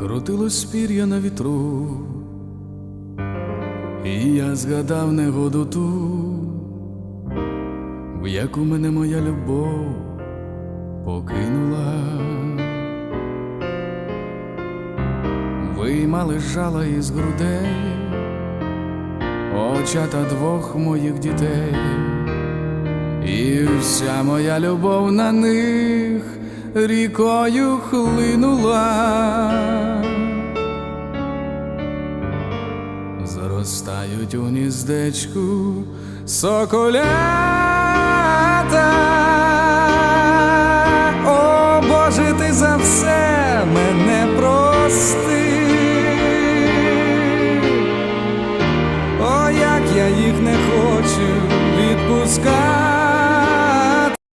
крутилось пір'я на вітру, і я згадав негоду ту, в яку мене моя любов покинула. Виймали жала із грудей, очата двох моїх дітей, і вся моя любов на них рікою хлинула, заростають у ніздечку соколята, о Боже, ти за все мене прости. О, як я їх не хочу.